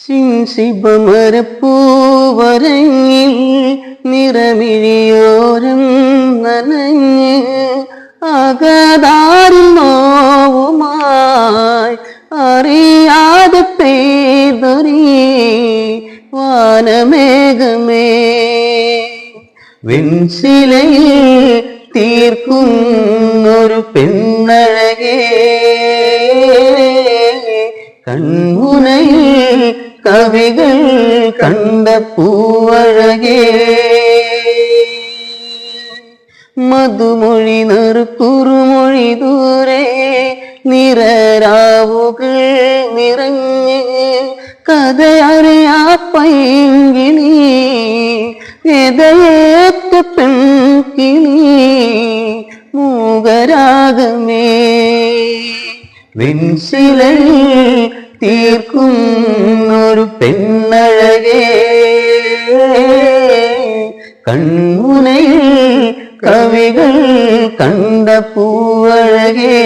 ശിവമരപ്പൂവരങ്ങിൽ നിറമിഴിയോരം നനഞ്ഞ് അകതാരിൽ നോവുമായി അറിയാതെ പേതൊരി വാനമേഘമേ. വെൺശിലയിൽ തീർക്കുന്നൊരു പെണ്ണഴകേ. കൺമുനയിൽ കവികൾ കണ്ട പൂവഴകേ. മധുമൊഴി നെറുക്കുറുമൊഴി ദൂരെ നിറരാവുകൾ നിറഞ്ഞ് കഥയറിയാ പൈങ്കിളി എതയേറ്റ പെൺകിളി മൂകരാഗമേ വെൺശിലയിൽ തീർക്കുന്നൊരു പെണ്ണഴകേ കൺമുനയിൽ കവികൾ കണ്ട പൂവഴകേ